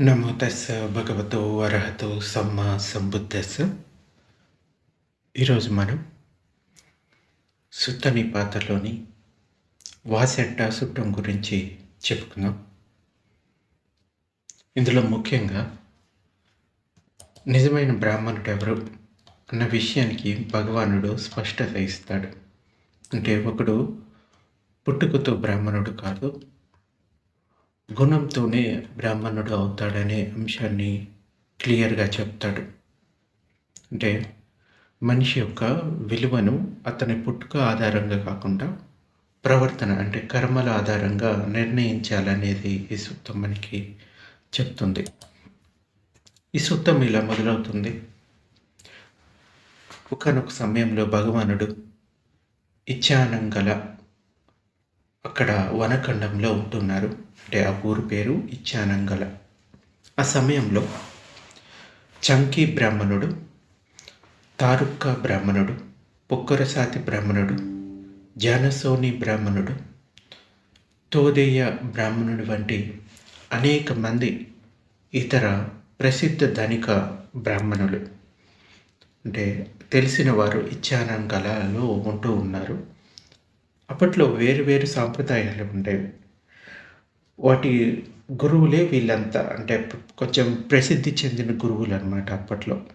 నమో తస్స భగవతో అర్హతో సమ్మ సంబుద్ధస్స ఈరోజు మనం సుత్తని పాత్రలోని వాసెట్ట సుట్టం గురించి చెప్పుకుందాం. ఇందులో ముఖ్యంగా నిజమైన బ్రాహ్మణుడు ఎవరు అన్న విషయానికి భగవానుడు స్పష్టత ఇస్తాడు. అంటే ఒకడు పుట్టుకతో బ్రాహ్మణుడు కాదు గుణంతోనే బ్రాహ్మణుడు అవుతాడనే అంశాన్ని క్లియర్గా చెప్తాడు. అంటే మనిషి యొక్క విలువను అతని పుట్టుక ఆధారంగా కాకుండా ప్రవర్తన అంటే కర్మల ఆధారంగా నిర్ణయించాలనేది ఈ సూక్తం మనకి చెప్తుంది. ఈ సూక్తం ఇలా మొదలవుతుంది. ఒకనొక సమయంలో భగవానుడు ఇచ్చానంగల అక్కడ వనఖండంలో ఉంటున్నారు. అంటే ఆ ఊరు పేరు ఇచ్చానంగల. ఆ సమయంలో చంకీ బ్రాహ్మణుడు తారుక్క బ్రాహ్మణుడు పొక్కరసాతి బ్రాహ్మణుడు జానసోని బ్రాహ్మణుడు తోదేయ బ్రాహ్మణుడు వంటి అనేక మంది ఇతర ప్రసిద్ధ ధనిక బ్రాహ్మణులు. అంటే తెలిసిన వారు ఇచ్చానంగలలో ఉంటూ ఉన్నారు. అప్పట్లో వేరు వేరు సాంప్రదాయాలు ఉండేవి. వాటి గురువులే వీళ్ళంతా అంటే కొంచెం ప్రసిద్ధి చెందిన గురువులు అనమాట అప్పట్లో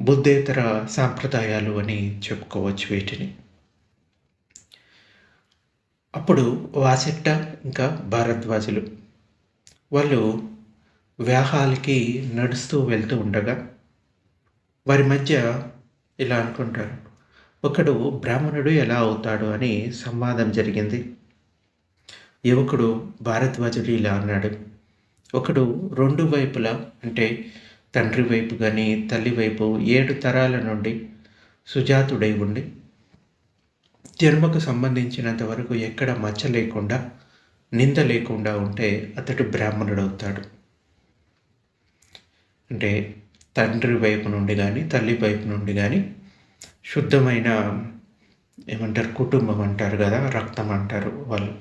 బుద్ధేతర సాంప్రదాయాలు అని చెప్పుకోవచ్చు వీటిని. అప్పుడు వాసెట్ట ఇంకా భారద్వాజులు వాళ్ళు వ్యాహాలకి నడుస్తూ వెళ్తూ ఉండగా వారి మధ్య ఇలా అనుకుంటారు. ఒకడు బ్రాహ్మణుడు ఎలా అవుతాడు అని సంవాదం జరిగింది. యువకుడు భారద్వాజుడు ఇలా అన్నాడు. ఒకడు రెండు వైపులా అంటే తండ్రి వైపు కానీ తల్లి వైపు ఏడు తరాల నుండి సుజాతుడై ఉండి జన్మకు సంబంధించినంత వరకు ఎక్కడ మచ్చ లేకుండా నింద లేకుండా ఉంటే అతడు బ్రాహ్మణుడు అవుతాడు అంటే తండ్రి వైపు నుండి కానీ తల్లి వైపు నుండి కానీ శుద్ధమైన ఏమంటారు కుటుంబం అంటారు కదా రక్తం అంటారు వాళ్ళు.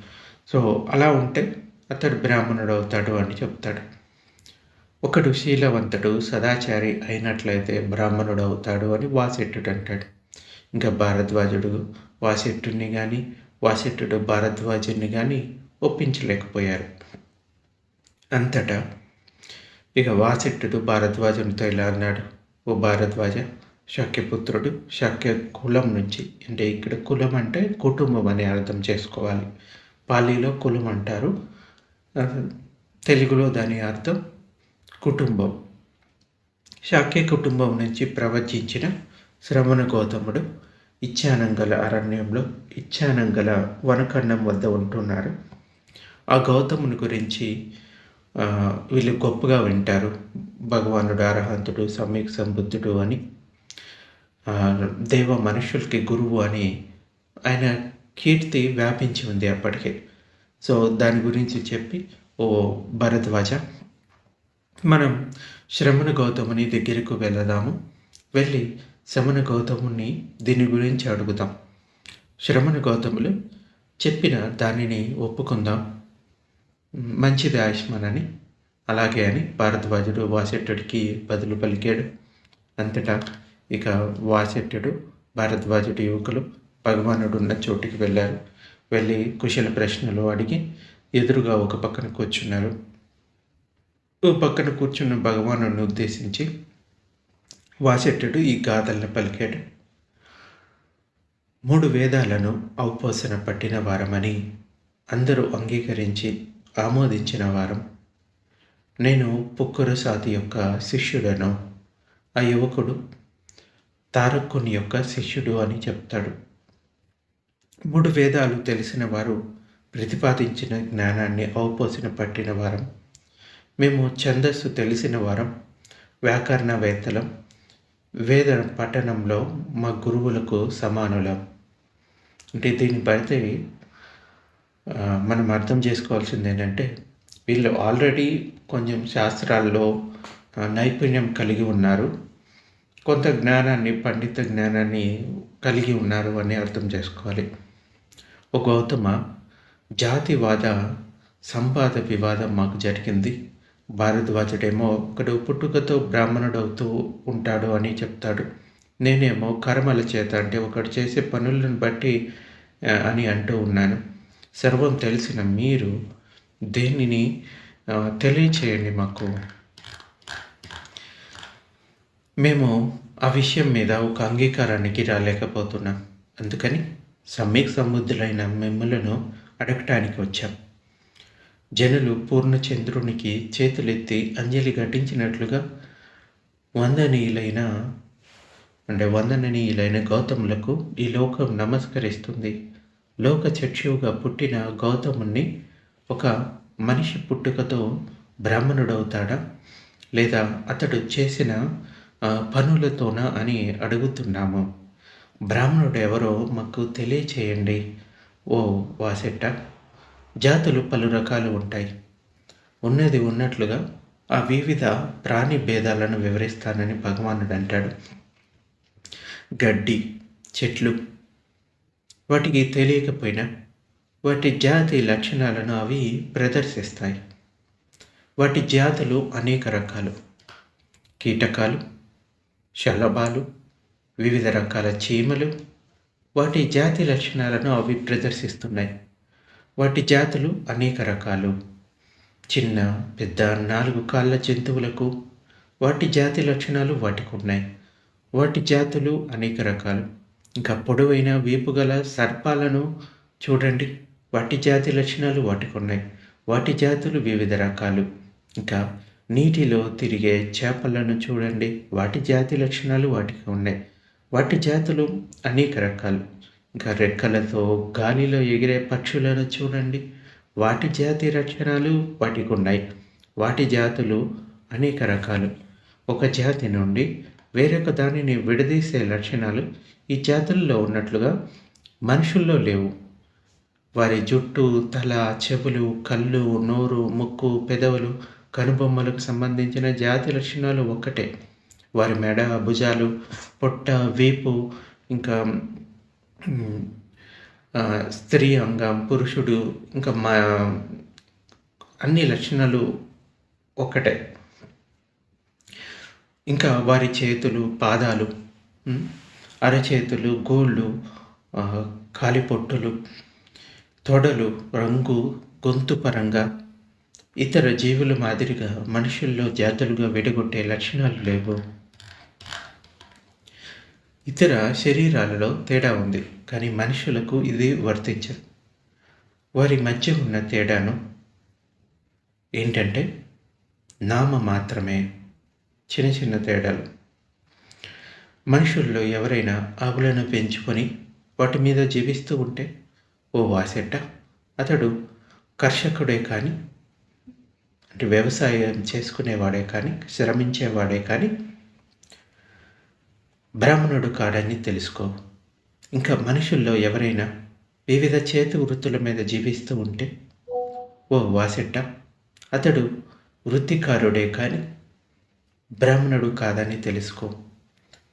సో అలా ఉంటే అతడు బ్రాహ్మణుడు అవుతాడు అని చెప్తాడు. ఒకడు శీలవంతుడు సదాచారి అయినట్లయితే బ్రాహ్మణుడు అవుతాడు అని వాసెట్టుడు అంటాడు. ఇంకా భారద్వాజుడు వాసెట్టుని కానీ వాసెట్టుడు భారద్వాజుని కానీ ఒప్పించలేకపోయారు. అంతటా ఇక వాసెట్టుడు భారద్వాజునితో ఇలా అన్నాడు ఓ భారద్వాజ శాక్యపుత్రుడు శాక్య కులం నుంచి అంటే ఇక్కడ కులం అంటే కుటుంబం అని అర్థం చేసుకోవాలి. పాలీలో కులం అంటారు. తెలుగులో దాని అర్థం కుటుంబం. శాక్య కుటుంబం నుంచి ప్రవచించిన శ్రవణ గౌతముడు ఇచ్చానంగల అరణ్యంలో ఇచ్చానంగల వనఖండం వద్ద ఉంటున్నారు. ఆ గౌతముని గురించి వీళ్ళు గొప్పగా వింటారు. భగవానుడు అర్హంతుడు సమ్యక్ సంబుద్ధుడు అని. దేవ మనుషులకి గురువు అని ఆయన కీర్తి వ్యాపించి ఉంది అప్పటికే. సో దాని గురించి చెప్పి ఓ భరద్వాజ మనం శ్రమణ గౌతముని దగ్గరకు వెళదాము. వెళ్ళి శ్రమణ గౌతముని దీని గురించి అడుగుదాం. శ్రమణ గౌతములు చెప్పిన దానిని ఒప్పుకుందాం. మంచిది ఆయుష్మాన్ అని అలాగే అని భారద్వాజుడు వాసెట్టుడికి బదులు పలికాడు. అంతటా ఇక వాసెట్టుడు భారద్వాజుడు యువకులు భగవానుడు ఉన్న చోటికి వెళ్ళారు. వెళ్ళి కుశల ప్రశ్నలు అడిగి ఎదురుగా ఒక పక్కన కూర్చున్నారు. ఓ పక్కన కూర్చున్న భగవానుడిని ఉద్దేశించి వాసెట్టుడు ఈ గాథలను పలికాడు. మూడు వేదాలను ఔపోసన పట్టిన వారమని అందరూ అంగీకరించి ఆమోదించిన వారం. నేను పుక్కురు సాతి యొక్క శిష్యుడను ఆ యువకుడు తారక్కుని యొక్క శిష్యుడు అని చెప్తాడు. మూడు వేదాలు తెలిసిన వారు ప్రతిపాదించిన జ్ఞానాన్ని అవపోసిన పట్టిన వారం మేము ఛందస్సు తెలిసిన వారం వ్యాకరణవేత్తలం వేద పఠనంలో మా గురువులకు సమానులం. అంటే దీన్ని బట్టి మనం అర్థం చేసుకోవాల్సింది ఏంటంటే వీళ్ళు ఆల్రెడీ కొంచెం శాస్త్రాల్లో నైపుణ్యం కలిగి ఉన్నారు. కొంత జ్ఞానాన్ని పండిత జ్ఞానాన్ని కలిగి ఉన్నారు అని అర్థం చేసుకోవాలి. ఓ గౌతమ జాతివాద సంపాద వివాదం మాకు జరిగింది. భారద్వాజుడేమో ఒకడు పుట్టుకతో బ్రాహ్మణుడవుతూ ఉంటాడు అని చెప్తాడు. నేనేమో కర్మల చేత అంటే ఒకడు చేసే పనులను బట్టి అని అంటూ ఉన్నాను. సర్వం తెలిసిన మీరు దేనిని తెలియచేయండి మాకు. మేము ఆ విషయం మీద ఒక అంగీకారానికి రాలేకపోతున్నాం. అందుకని సమ్యక్ సమృద్ధులైన మిమ్మలను అడగటానికి వచ్చాం. జనులు పూర్ణచంద్రునికి చేతులెత్తి అంజలి ఘటించినట్లుగా వందనీయులైన అంటే వందననీయులైన గౌతములకు ఈ లోకం నమస్కరిస్తుంది. లోక చక్షువుగా పుట్టిన గౌతముని ఒక మనిషి పుట్టుకతో బ్రాహ్మణుడవుతాడా? లేదా అతడు చేసిన పనులతోనా అని అడుగుతున్నాము. బ్రాహ్మణుడు ఎవరో మాకు తెలియచేయండి. ఓ వాసెట్ట జాతులు పలు రకాలు ఉంటాయి. ఉన్నది ఉన్నట్లుగా ఆ వివిధ ప్రాణి భేదాలను వివరిస్తానని భగవానుడు అంటాడు. గడ్డి చెట్లు వాటికి తెలియకపోయినా వాటి జాతి లక్షణాలను అవి ప్రదర్శిస్తాయి. వాటి జాతులు అనేక రకాలు. కీటకాలు శలభాలు వివిధ రకాల చీమలు వాటి జాతి లక్షణాలను అవి ప్రదర్శిస్తున్నాయి. వాటి జాతులు అనేక రకాలు. చిన్న పెద్ద నాలుగు కాళ్ళ జంతువులకు వాటి జాతి లక్షణాలు వాటికి ఉన్నాయి. వాటి జాతులు అనేక రకాలు. ఇంకా పొడవైన వీపు గల సర్పాలను చూడండి. వాటి జాతి లక్షణాలు వాటికి ఉన్నాయి. వాటి జాతులు వివిధ రకాలు. ఇంకా నీటిలో తిరిగే చేపలను చూడండి. వాటి జాతి లక్షణాలు వాటికి ఉన్నాయి. వాటి జాతులు అనేక రకాలు. ఇంకా రెక్కలతో గాలిలో ఎగిరే పక్షులను చూడండి. వాటి జాతి లక్షణాలు వాటికి ఉన్నాయి. వాటి జాతులు అనేక రకాలు. ఒక జాతి నుండి వేరొక దానిని విడదీసే లక్షణాలు ఈ జాతుల్లో ఉన్నట్లుగా మనుషుల్లో లేవు. వారి జుట్టు తల చెవులు కళ్ళు నోరు ముక్కు పెదవులు కనుబొమ్మలకు సంబంధించిన జాతి లక్షణాలు ఒక్కటే. వారి మెడ భుజాలు పొట్ట వీపు ఇంకా స్త్రీ అంగం పురుషుడు ఇంకా మా అన్ని లక్షణాలు ఒక్కటే. ఇంకా వారి చేతులు పాదాలు అరచేతులు గోళ్ళు కాలిపొట్టులు తొడలు రంగు గొంతు పరంగా ఇతర జీవుల మాదిరిగా మనుషుల్లో జాతులుగా విడగొట్టే లక్షణాలు లేవు. ఇతర శరీరాలలో తేడా ఉంది కానీ మనుషులకు ఇది వర్తించదు. వారి మధ్య ఉన్న తేడాను ఏంటంటే నామ మాత్రమే చిన్న చిన్న తేడాలు. మనుషుల్లో ఎవరైనా ఆవులను పెంచుకొని వాటి మీద జీవిస్తూ ఉంటే ఓ వాసెట్ట అతడు కర్షకుడే కానీ అంటే వ్యవసాయం చేసుకునేవాడే కానీ శ్రమించేవాడే కానీ బ్రాహ్మణుడు కాడని తెలుసుకో. ఇంకా మనుషుల్లో ఎవరైనా వివిధ చేతి వృత్తుల మీద జీవిస్తూ ఉంటే ఓ వాసెట్ట అతడు వృత్తికారుడే కానీ బ్రాహ్మణుడు కాదని తెలుసుకో.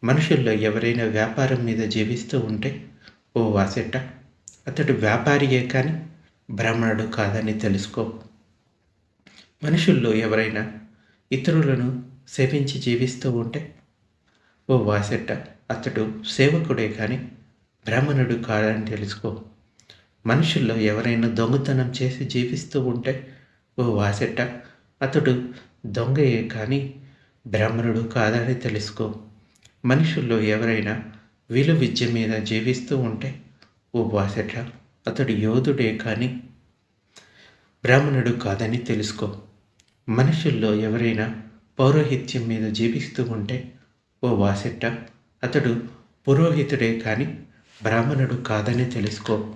మనుషుల్లో ఎవరైనా వ్యాపారం మీద జీవిస్తూ ఉంటే ఓ వాసెట్ట అతడు వ్యాపారియే కానీ బ్రాహ్మణుడు కాదని తెలుసుకో. మనుషుల్లో ఎవరైనా ఇతరులను సేవించి జీవిస్తూ ఉంటే ఓ వాసెట్ట అతడు సేవకుడే కానీ బ్రాహ్మణుడు కాదని తెలుసుకో. మనుషుల్లో ఎవరైనా దొంగతనం చేసి జీవిస్తూ ఉంటే ఓ వాసెట్ట అతడు దొంగయే కానీ బ్రాహ్మణుడు కాదని తెలుసుకో. మనుషుల్లో ఎవరైనా విలు విద్య మీద జీవిస్తూ ఉంటే ఓ వాసెట్ట అతడు యోధుడే కానీ బ్రాహ్మణుడు కాదని తెలుసుకో. మనుషుల్లో ఎవరైనా పౌరోహిత్యం మీద జీవిస్తూ ఉంటే ఓ వాసెట్ట అతడు పురోహితుడే కానీ బ్రాహ్మణుడు కాదని తెలుసుకో.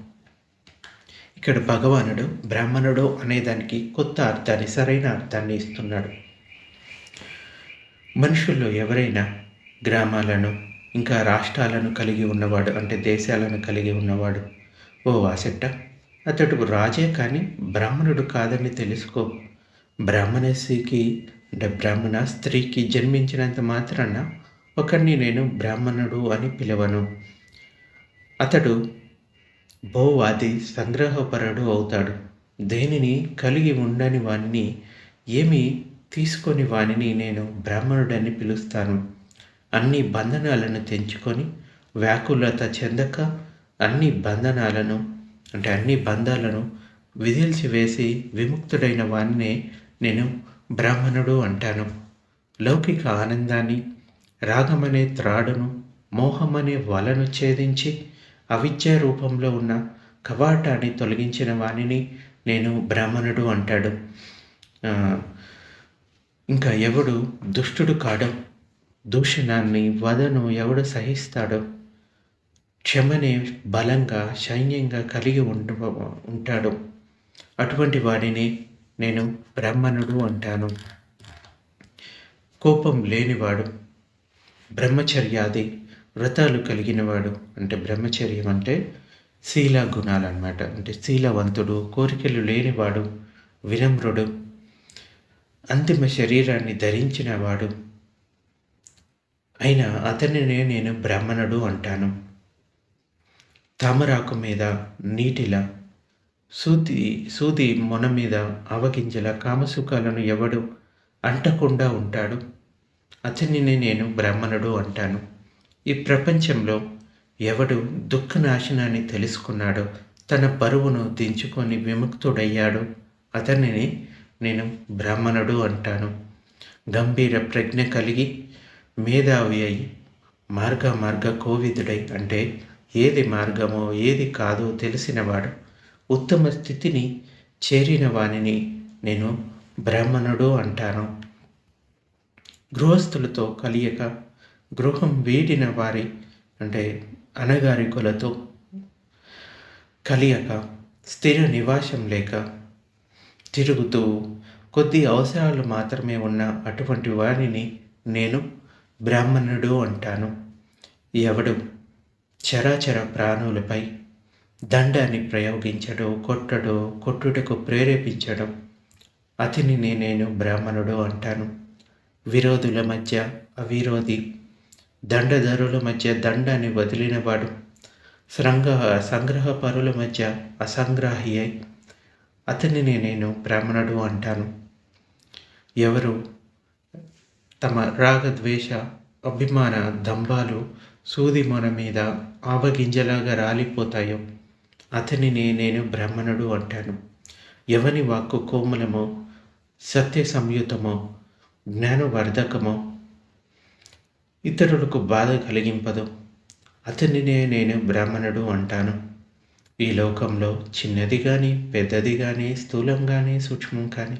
ఇక్కడ భగవానుడు బ్రాహ్మణుడు అనేదానికి కొత్త అర్థాన్ని సరైన అర్థాన్ని ఇస్తున్నాడు. మనుషుల్లో ఎవరైనా గ్రామాలను ఇంకా రాష్ట్రాలను కలిగి ఉన్నవాడు అంటే దేశాలను కలిగి ఉన్నవాడు ఓ వాసెట్ట అతడు రాజే కానీ బ్రాహ్మణుడు కాదని తెలుసుకో. బ్రాహ్మణస్త్రీకి అంటే బ్రాహ్మణ స్త్రీకి జన్మించినంత మాత్రాన ఒకరిని నేను బ్రాహ్మణుడు అని పిలవను. అతడు భోవాది సంగ్రహపరుడు అవుతాడు. దేనిని కలిగి ఉండని వానిని ఏమి తీసుకొని వానిని నేను బ్రాహ్మణుడని పిలుస్తాను. అన్ని బంధనాలను తెంచుకొని వ్యాకులత చెందక అన్ని బంధనాలను అంటే అన్ని బంధాలను విధిల్చి వేసి విముక్తుడైన వాణ్ణే నేను బ్రాహ్మణుడు అంటాను. లౌకిక ఆనందాన్ని రాగమనే త్రాడును మోహమనే వలను ఛేదించి అవిద్య రూపంలో ఉన్న కవాటాన్ని తొలగించిన వానిని నేను బ్రాహ్మణుడు అంటాడు. ఇంకా ఎవడు దుష్టుడు కాడం. దూషణాన్ని వదను ఎవడు సహిస్తాడో. క్షమనే బలంగా సైన్యంగా కలిగి ఉండు ఉంటాడు. అటువంటి వాడిని నేను బ్రాహ్మణుడు అంటాను. కోపం లేనివాడు బ్రహ్మచర్యాది వ్రతాలు కలిగినవాడు అంటే బ్రహ్మచర్యం అంటే శీల గుణాలు అనమాట అంటే శీలవంతుడు కోరికలు లేనివాడు వినమ్రుడు అంతిమ శరీరాన్ని ధరించినవాడు. అయినా అతనినే నేను బ్రాహ్మణుడు అంటాను. తామరాకు మీద నీటిలా సూది సూది మొన మీద అవగింజల కామసుఖాలను ఎవడు అంటకుండా ఉంటాడు? అతనిని నేను బ్రాహ్మణుడు అంటాను. ఈ ప్రపంచంలో ఎవడు దుఃఖ నాశనాన్ని తెలుసుకున్నాడో తన పరువును దించుకొని విముక్తుడయ్యాడు అతనిని నేను బ్రాహ్మణుడు అంటాను. గంభీర ప్రజ్ఞ కలిగి మేధావి అయి మార్గ మార్గ కోవిదుడై అంటే ఏది మార్గమో ఏది కాదో తెలిసినవాడు ఉత్తమ స్థితిని చేరిన వానిని నేను బ్రాహ్మణుడు అంటాను. గృహస్థులతో కలియక గృహం వేడిన వారి అంటే అనగారికులతో కలియక స్థిర నివాసం లేక తిరుగుతూ కొద్ది అవసరాలు మాత్రమే ఉన్న అటువంటి వారిని నేను బ్రాహ్మణుడు అంటాను. ఎవడు చరాచర ప్రాణులపై దండాన్ని ప్రయోగించడం కొట్టడం కొట్టుటకు ప్రేరేపించడం అతిని నేను బ్రాహ్మణుడు అంటాను. విరోధుల మధ్య అవిరోధి దండధరుల మధ్య దండాన్ని వదిలినవాడు సంగ్రహ సంగ్రహపరుల మధ్య అసంగ్రాహి అయి అతనిని నేను బ్రాహ్మణుడు అంటాను. ఎవరు తమ రాగద్వేష అభిమాన దంభాలు సూది మొన మీద ఆవగింజలాగా రాలిపోతాయో అతనిని నేను బ్రాహ్మణుడు అంటాను. ఎవని వాక్కు కోమలమో సత్య సంయుతమో జ్ఞానవర్ధకమో ఇతరులకు బాధ కలిగింపదు. అతనినే నేను బ్రాహ్మణుడు అంటాను. ఈ లోకంలో చిన్నది కానీ పెద్దది కానీ స్థూలం కానీ సూక్ష్మం కానీ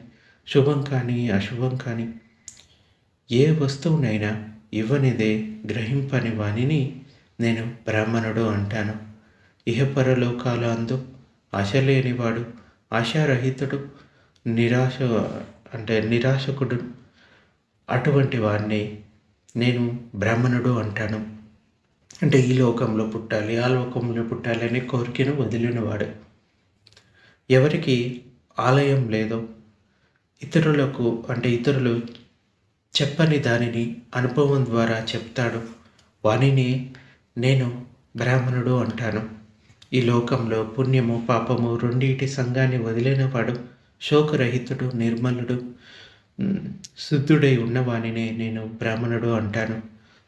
శుభం కానీ అశుభం కానీ ఏ వస్తువునైనా ఇవ్వనిదే గ్రహింపని వాణిని నేను బ్రాహ్మణుడు అంటాను. ఇహపరలోకాల అందు ఆశ లేనివాడు ఆశారహితుడు నిరాశ అంటే నిరాశకుడు అటువంటి వాడిని నేను బ్రాహ్మణుడు అంటాను. అంటే ఈ లోకంలో పుట్టాలి ఆ లోకంలో పుట్టాలి అనే కోరికను వదిలినవాడు. ఎవరికి ఆలయం లేదో ఇతరులకు అంటే ఇతరులు చెప్పని దానిని అనుభవం ద్వారా చెప్తాడు. వానిని నేను బ్రాహ్మణుడు అంటాను. ఈ లోకంలో పుణ్యము పాపము రెండింటి సంఘాన్ని వదిలినవాడు శోకరహితుడు నిర్మలుడు శుద్ధుడై ఉన్నవానినే నేను బ్రాహ్మణుడు అంటాను.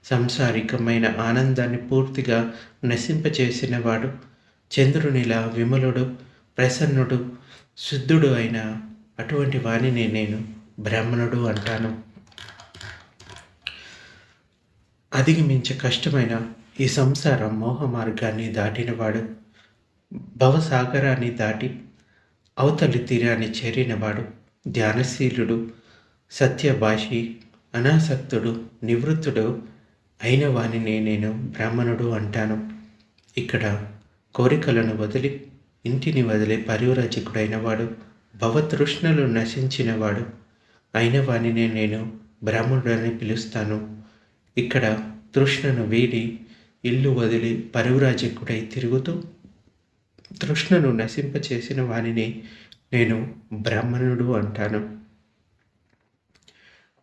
సంసారికమైన ఆనందాన్ని పూర్తిగా నశింపచేసినవాడు చంద్రునిలా విమలుడు ప్రసన్నుడు శుద్ధుడు అయిన అటువంటి వాణిని నేను బ్రాహ్మణుడు అంటాను. అధిగమించే కష్టమైన ఈ సంసారం మోహ మార్గాన్ని దాటినవాడు భవసాగరాన్ని దాటి అవతలి తీరాన్ని చేరినవాడు ధ్యానశీలుడు సత్యభాషి అనాసక్తుడు నివృత్తుడు అయిన వానిని నేను బ్రాహ్మణుడు అంటాను. ఇక్కడ కోరికలను వదిలి ఇంటిని వదిలి పరివరాజకుడైన వాడు భవతృష్ణలు నశించినవాడు అయిన వానినే నేను బ్రాహ్మణుడని పిలుస్తాను. ఇక్కడ తృష్ణను వీడి ఇల్లు వదిలి పరువురాజకుడై తిరుగుతూ తృష్ణను నశింపచేసిన వానిని నేను బ్రాహ్మణుడు అంటాను.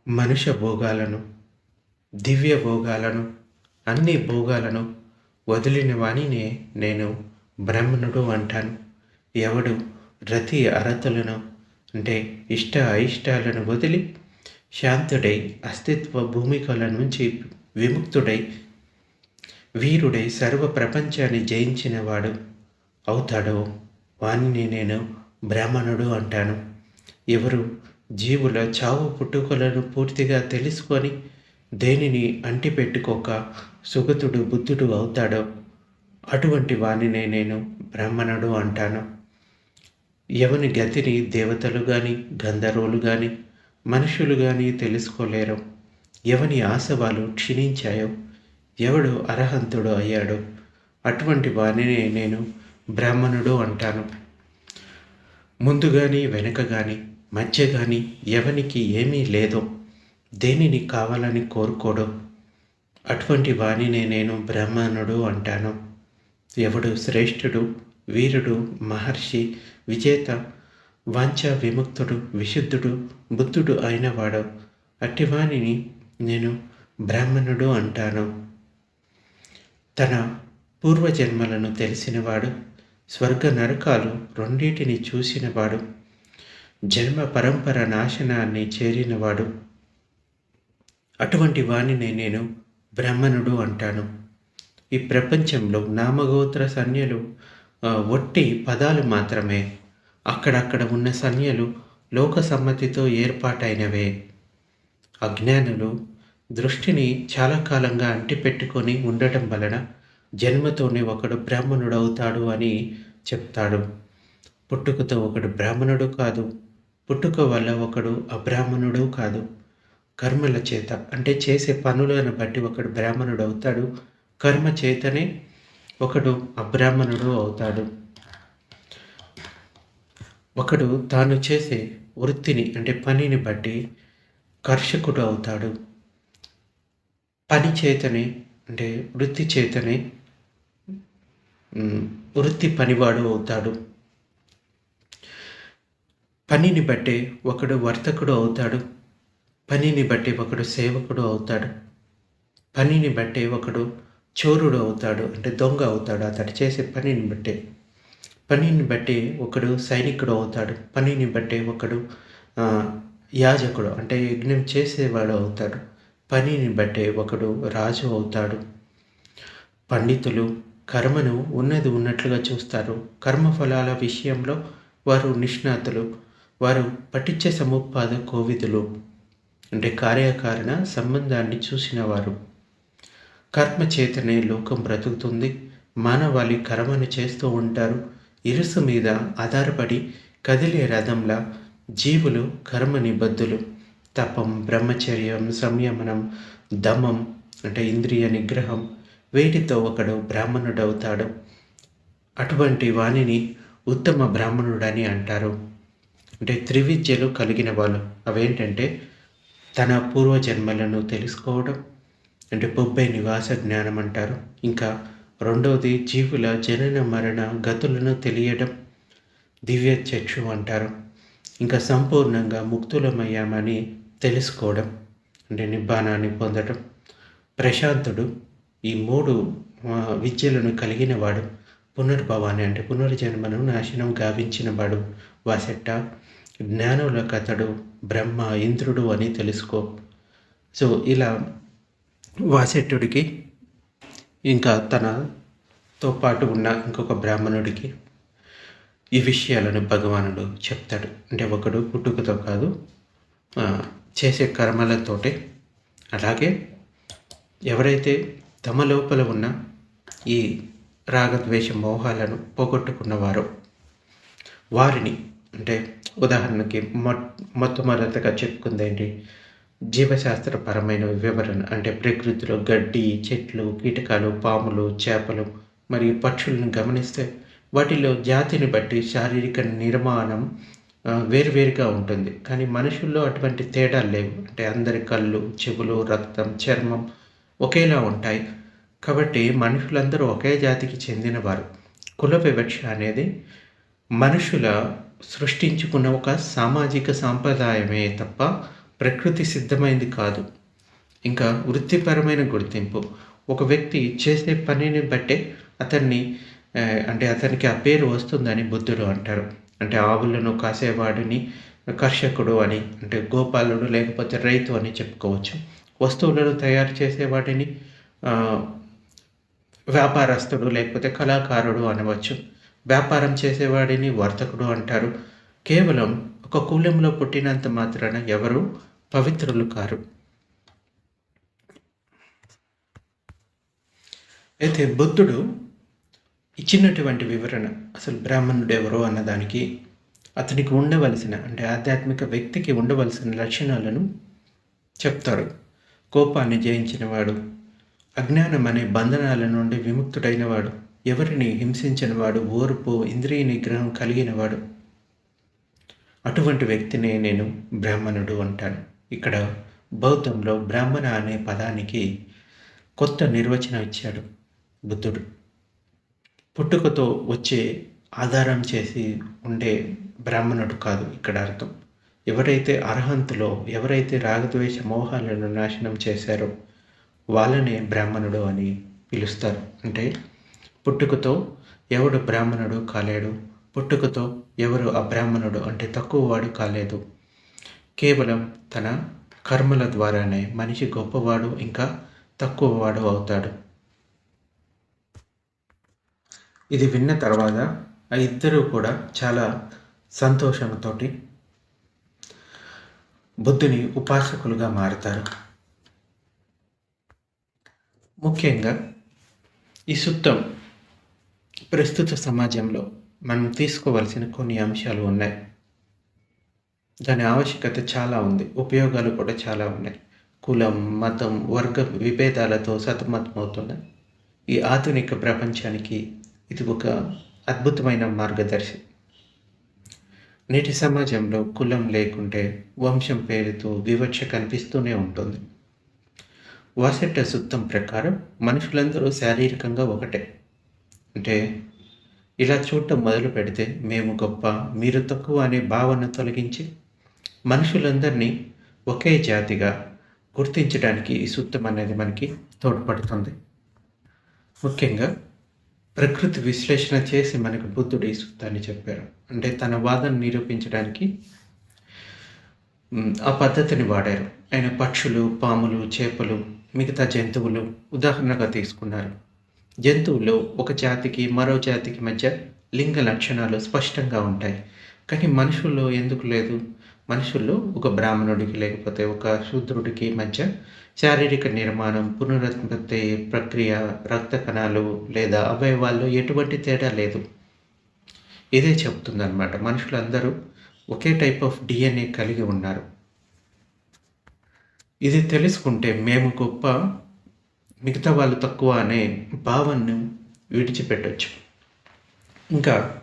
మనుష్య భోగాలను దివ్య భోగాలను అన్ని భోగాలను వదిలిన వాణినే నేను బ్రాహ్మణుడు అంటాను. ఎవడు రతి అరతులను అంటే ఇష్ట అయిష్టాలను వదిలి శాంతుడై అస్తిత్వ భూమికల నుంచి విముక్తుడై వీరుడై సర్వ ప్రపంచాన్ని జయించినవాడు అవుతాడో? వానిని నేను బ్రాహ్మణుడు అంటాను. ఎవరు జీవుల చావు పుట్టుకలను పూర్తిగా తెలుసుకొని దేనిని అంటిపెట్టుకోక సుగతుడు బుద్ధుడు అవుతాడో? అటువంటి వాణినే నేను బ్రాహ్మణుడు అంటాను. ఎవని గతిని దేవతలు కానీ గంధర్వులు కానీ మనుషులు కానీ తెలుసుకోలేరు. ఎవని ఆశవాలు క్షీణించాయో? ఎవడు అర్హంతుడు అయ్యాడో? అటువంటి వాణినే నేను బ్రాహ్మణుడు అంటాను. ముందు కానీ వెనుక కానీ మధ్య కానీ ఎవనికి ఏమీ లేదో దేనిని కావాలని కోరుకోడో అటువంటి వాణినే నేను బ్రాహ్మణుడు అంటాను. ఎవడు శ్రేష్ఠుడు వీరుడు మహర్షి విజేత వాంఛ విముక్తుడు విశుద్ధుడు బుద్ధుడు అయినవాడు అట్టివాణిని నేను బ్రాహ్మణుడు అంటాను. తన పూర్వజన్మలను తెలిసినవాడు స్వర్గ నరకాలు రెండింటిని చూసినవాడు జన్మ పరంపర నాశనాన్ని చేరినవాడు. అటువంటి వాణిని నేను బ్రాహ్మణుడు అంటాను. ఈ ప్రపంచంలో నామగోత్ర సన్యలు ఒట్టి పదాలు మాత్రమే. అక్కడక్కడ ఉన్న సన్యలు లోక సమ్మతితో ఏర్పాటైనవే. అజ్ఞానులు దృష్టిని చాలా కాలంగా అంటిపెట్టుకొని ఉండటం వలన జన్మతోనే ఒకడు బ్రాహ్మణుడు అవుతాడు అని చెప్తాడు. పుట్టుకతో ఒకడు బ్రాహ్మణుడు కాదు. పుట్టుక వల్ల ఒకడు అబ్రాహ్మణుడు కాదు. కర్మల చేత అంటే చేసే పనులను బట్టి ఒకడు బ్రాహ్మణుడు అవుతాడు కర్మ చేతనే ఒకడు అబ్రాహ్మణుడు అవుతాడు. ఒకడు తాను చేసే వృత్తిని అంటే పనిని బట్టి కర్షకుడు అవుతాడు. పని చేతనే అంటే వృత్తి చేతనే వృత్తి పనివాడు అవుతాడు. పనిని బట్టే ఒకడు వర్తకుడు అవుతాడు. పనిని బట్టి ఒకడు సేవకుడు అవుతాడు. పనిని బట్టి ఒకడు చోరుడు అవుతాడు. అంటే దొంగ అవుతాడు అతడు చేసే పనిని బట్టే. పనిని బట్టి ఒకడు సైనికుడు అవుతాడు. పనిని బట్టి ఒకడు యాజకుడు అంటే యజ్ఞం చేసేవాడు అవుతాడు. పనిని బట్టే ఒకడు రాజు అవుతాడు. పండితులు కర్మను ఉన్నది ఉన్నట్లుగా చూస్తారు. కర్మఫలాల విషయంలో వారు నిష్ణాతులు. వారు పఠించే సముపాద కోవిదులు. అంటే కార్యకారణ సంబంధాన్ని చూసినవారు. కర్మ చేతనే లోకం బ్రతుకుతుంది. మానవాళి కర్మను చేస్తూ ఉంటారు. ఇరుసు మీద ఆధారపడి కదిలే రథంలా జీవులు కర్మ నిబద్ధులు తపం బ్రహ్మచర్యం సంయమనం దమం అంటే ఇంద్రియ నిగ్రహం వీటితో ఒకడు బ్రాహ్మణుడవుతాడు. అటువంటి వాణిని ఉత్తమ బ్రాహ్మణుడని అంటారు. అంటే త్రివిద్యలు కలిగిన వాళ్ళు. అవేంటంటే తన పూర్వజన్మలను తెలుసుకోవడం. అంటే బొబ్బై నివాస జ్ఞానం అంటారు. ఇంకా రెండవది జీవుల జనన మరణ గతులను తెలియడం. దివ్య చక్షు అంటారు. ఇంకా సంపూర్ణంగా ముక్తులమయ్యామని తెలుసుకోవడం. అంటే నిబ్బానాన్ని పొందడం. ప్రశాంతుడు ఈ మూడు విద్యలను కలిగిన వాడు పునర్భవాన్ని అంటే పునర్జన్మను నాశనం గావించిన వాడు వాసెట్ట. జ్ఞానుల కథడు బ్రహ్మ ఇంద్రుడు అని తెలుసుకో. సో ఇలా వాసెట్టుడికి ఇంకా తనతో పాటు ఉన్న ఇంకొక బ్రాహ్మణుడికి ఈ విషయాలను భగవానుడు చెప్తాడు. అంటే ఒకడు పుట్టుకతో కాదు చేసే కర్మలతోటే. అలాగే ఎవరైతే తమ లోపల ఉన్న ఈ రాగద్వేష మోహాలను పోగొట్టుకున్నవారు. వారిని అంటే ఉదాహరణకి మొ మొట్టమొదటగా చెప్పుకుంది ఏంటి? జీవశాస్త్రపరమైన వివరణ అంటే ప్రకృతిలో గడ్డి చెట్లు కీటకాలు పాములు చేపలు మరియు పక్షులను గమనిస్తే వాటిలో జాతిని బట్టి శారీరక నిర్మాణం వేరువేరుగా ఉంటుంది. కానీ మనుషుల్లో అటువంటి తేడాలు లేవు. అంటే అందరి కళ్ళు చెవులు రక్తం చర్మం ఒకేలా ఉంటాయి. కాబట్టి మనుషులందరూ ఒకే జాతికి చెందినవారు. కుల వివక్ష అనేది మనుషుల సృష్టించుకున్న ఒక సామాజిక సాంప్రదాయమే తప్ప ప్రకృతి సిద్ధమైంది కాదు. ఇంకా వృత్తిపరమైన గుర్తింపు. ఒక వ్యక్తి చేసే పనిని బట్టే అతన్ని అంటే అతనికి ఆ పేరు వస్తుందని బుద్ధుడు అంటారు. అంటే ఆవులను కాసేవాడిని కర్షకుడు అని అంటే గోపాలుడు లేకపోతే రైతు అని చెప్పుకోవచ్చు. వస్తువులను తయారు చేసేవాడిని వాటిని వ్యాపారస్తుడు లేకపోతే కళాకారుడు అనవచ్చు. వ్యాపారం చేసేవాడిని వర్తకుడు అంటారు. కేవలం ఒక కులంలో పుట్టినంత మాత్రాన ఎవరు పవిత్రులు కారు. అయితే బుద్ధుడు ఇచ్చినటువంటి వివరణ అసలు బ్రాహ్మణుడు ఎవరో అన్నదానికి అతనికి ఉండవలసిన అంటే ఆధ్యాత్మిక వ్యక్తికి ఉండవలసిన లక్షణాలను చెప్తారు. కోపాన్ని జయించినవాడు. అజ్ఞానం అనే బంధనాల నుండి విముక్తుడైనవాడు. ఎవరిని హింసించినవాడు ఓర్పు ఇంద్రియ నిగ్రహం కలిగినవాడు. అటువంటి వ్యక్తినే నేను బ్రాహ్మణుడు అంటాను. ఇక్కడ బౌద్ధంలో బ్రాహ్మణ అనే పదానికి కొత్త నిర్వచనం ఇచ్చాడు బుద్ధుడు. పుట్టుకతో వచ్చే ఆధారం చేసి ఉండే బ్రాహ్మణుడు కాదు ఇక్కడ అర్థం. ఎవరైతే అర్హంతులో ఎవరైతే రాగద్వేష మోహాలను నాశనం చేశారో వాళ్ళనే బ్రాహ్మణుడు అని పిలుస్తారు. అంటే పుట్టుకతో ఎవడు బ్రాహ్మణుడు కాలేడు పుట్టుకతో ఎవరు అబ్రాహ్మణుడు అంటే తక్కువ వాడు కాలేదు. కేవలం తన కర్మల ద్వారానే మనిషి గొప్పవాడు ఇంకా తక్కువ వాడు అవుతాడు. ఇది విన్న తర్వాత ఆ ఇద్దరూ కూడా చాలా సంతోషంతో బుద్ధుని ఉపాసకులుగా మారుతారు. ముఖ్యంగా ఈ సుత్తం ప్రస్తుత సమాజంలో మనం తీసుకోవలసిన కొన్ని అంశాలు ఉన్నాయి. దాని ఆవశ్యకత చాలా ఉంది. ఉపయోగాలు కూడా చాలా ఉన్నాయి. కులం మతం వర్గ విభేదాలతో సతమతమవుతున్న ఈ ఆధునిక ప్రపంచానికి ఇది ఒక అద్భుతమైన మార్గదర్శి నేటి సమాజంలో కులం లేకుంటే వంశం పేరుతో వివక్ష కనిపిస్తూనే ఉంటుంది. వాసెట్ట సుత్తం ప్రకారం మనుషులందరూ శారీరకంగా ఒకటే. అంటే ఇలా చూడటం మొదలు పెడితే మేము గొప్ప మీరు తక్కువ అనే భావన తొలగించి మనుషులందరినీ ఒకే జాతిగా గుర్తించడానికి ఈ సూత్రం అనేది మనకి తోడ్పడుతుంది. ముఖ్యంగా ప్రకృతి విశ్లేషణ చేసి మనకు బుద్ధుడు ఈ సూత్రాన్ని చెప్పారు. అంటే తన వాదన నిరూపించడానికి ఆ పద్ధతిని వాడారు. ఆయన పక్షులు పాములు చేపలు మిగతా జంతువులు ఉదాహరణగా తీసుకున్నారు. జంతువులు ఒక జాతికి మరో జాతికి మధ్య లింగ లక్షణాలు స్పష్టంగా ఉంటాయి. కానీ మనుషుల్లో ఎందుకు లేదు? మనుషుల్లో ఒక బ్రాహ్మణుడికి లేకపోతే ఒక శూద్రుడికి మధ్య శారీరక నిర్మాణం పునరుత్పత్తి ప్రక్రియ రక్త కణాలు లేదా అవయవాల్లో ఎటువంటి తేడా లేదు. ఇదే చెప్తుందన్నమాట మనుషులందరూ ఒకే టైప్ ఆఫ్ డిఎన్ఏ కలిగి ఉన్నారు. ఇది తెలుసుకుంటే మేము గొప్ప మిగతా వాళ్ళు తక్కువ అనే భావనను విడిచిపెట్టచ్చు. ఇంకా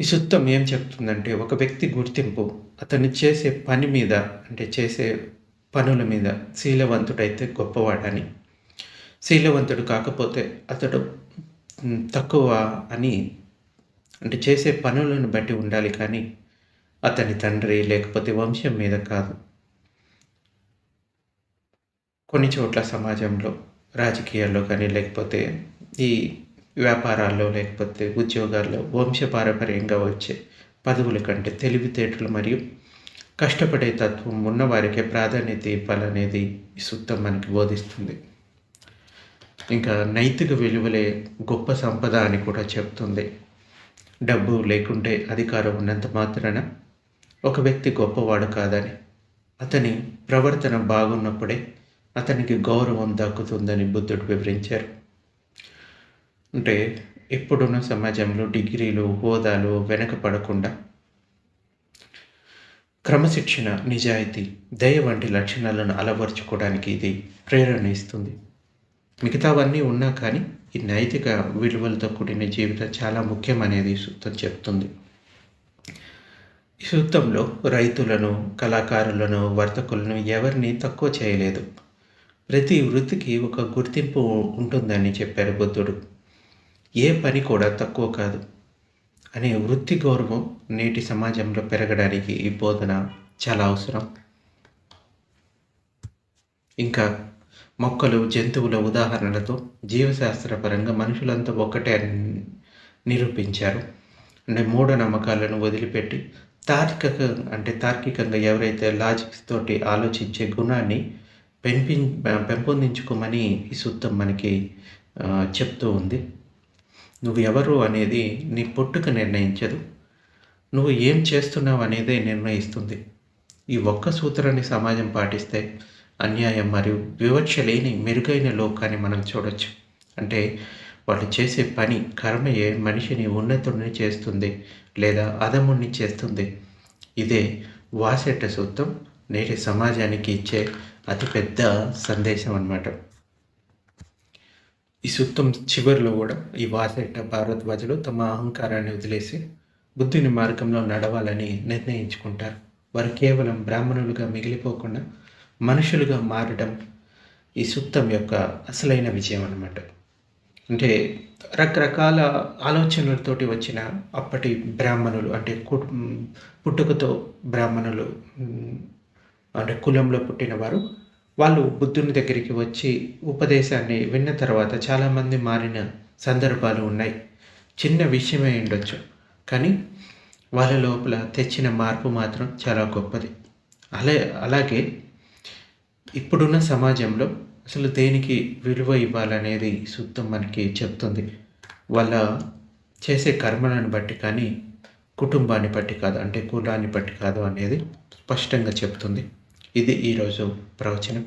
ఈ సుత్తం ఏం చెప్తుందంటే ఒక వ్యక్తి గుర్తింపు అతను చేసే పని మీద అంటే చేసే పనుల మీద శీలవంతుడైతే గొప్పవాడని. శీలవంతుడు కాకపోతే అతడు తక్కువ అని అంటే చేసే పనులను బట్టి ఉండాలి కానీ అతని తండ్రి లేకపోతే వంశం మీద కాదు. కొన్ని చోట్ల సమాజంలో రాజకీయాల్లో కానీ లేకపోతే ఈ వ్యాపారాల్లో లేకపోతే ఉద్యోగాల్లో వంశపారపర్యంగా వచ్చే పదవుల కంటే తెలివితేటలు మరియు కష్టపడే తత్వం ఉన్నవారికే ప్రాధాన్యత ఇవ్వాలనేది ఈ సూత్రం మనకి బోధిస్తుంది. ఇంకా నైతిక విలువలే గొప్ప సంపద అని కూడా చెప్తుంది. డబ్బు లేకుంటే అధికారం ఉన్నంత మాత్రాన ఒక వ్యక్తి గొప్పవాడు కాదని అతని ప్రవర్తన బాగున్నప్పుడే అతనికి గౌరవం దక్కుతుందని బుద్ధుడు వివరించారు. అంటే ఇప్పుడున్న సమాజంలో డిగ్రీలు హోదాలు వెనకపడకుండా క్రమశిక్షణ నిజాయితీ దయ వంటి లక్షణాలను అలవర్చుకోవడానికి ఇది ప్రేరణ ఇస్తుంది. మిగతావన్నీ ఉన్నా కానీ ఈ నైతిక విలువలతో కూడిన జీవితం చాలా ముఖ్యం అనేది సూత్రం చెప్తుంది. ఈ సూత్రంలో రైతులను కళాకారులను వర్తకులను ఎవరిని తక్కువ చేయలేదు. ప్రతి వృత్తికి ఒక గుర్తింపు ఉంటుందని చెప్పారు బుద్ధుడు. ఏ పని కూడా తక్కువ కాదు. అనే వృత్తి గౌరవం నేటి సమాజంలో పెరగడానికి ఈ బోధన చాలా అవసరం. ఇంకా మొక్కలు జంతువుల ఉదాహరణలతో జీవశాస్త్రపరంగా మనుషులంతా ఒక్కటే అని నిరూపించారు. అంటే మూఢనమ్మకాలను వదిలిపెట్టి తార్కిక అంటే తార్కికంగా ఎవరైతే లాజిక్స్ తోటి ఆలోచించే గుణాన్ని పెంపి పెంపొందించుకోమని ఈ సూత్రం మనకి చెప్తూ ఉంది. నువ్వు ఎవరు అనేది నీ పొట్టుకు నిర్ణయించదు. నువ్వు ఏం చేస్తున్నావు అనేదే నిర్ణయిస్తుంది. ఈ ఒక్క సూత్రాన్ని సమాజం పాటిస్తే అన్యాయం మరియు వివక్ష లేని మెరుగైన లోకాన్ని మనం చూడొచ్చు. అంటే వాళ్ళు చేసే పని కర్మయే మనిషిని ఉన్నతుడిని చేస్తుంది లేదా అధముణ్ణి చేస్తుంది. ఇదే వాసెట్ట సూత్రం నేటి సమాజానికి ఇచ్చే అతిపెద్ద సందేశం అన్నమాట. ఈ సూక్తం చివరిలో కూడా ఈ వాసెట్ట భారద్వాజులు తమ అహంకారాన్ని వదిలేసి బుద్ధుని మార్గంలో నడవాలని నిర్ణయించుకుంటారు. వారు కేవలం బ్రాహ్మణులుగా మిగిలిపోకుండా మనుషులుగా మారడం ఈ సూక్తం యొక్క అసలైన విజయం అన్నమాట. అంటే రకరకాల ఆలోచనలతోటి వచ్చిన అప్పటి బ్రాహ్మణులు అంటే పుట్టుకతో బ్రాహ్మణులు అంటే కులంలో పుట్టిన వారు వాళ్ళు బుద్ధుని దగ్గరికి వచ్చి ఉపదేశాన్ని విన్న తర్వాత చాలామంది మారిన సందర్భాలు ఉన్నాయి. చిన్న విషయమే ఉండొచ్చు. కానీ వాళ్ళ లోపల తెచ్చిన మార్పు మాత్రం చాలా గొప్పది. అలా అలాగే ఇప్పుడున్న సమాజంలో అసలు దేనికి విలువ ఇవ్వాలనేది సూత్రం మనకి చెప్తుంది. వాళ్ళ చేసే కర్మలను బట్టి కానీ కుటుంబాన్ని బట్టి కాదు అంటే కులాన్ని బట్టి కాదు అనేది స్పష్టంగా చెప్తుంది. ఇది ఈరోజు ప్రవచనం.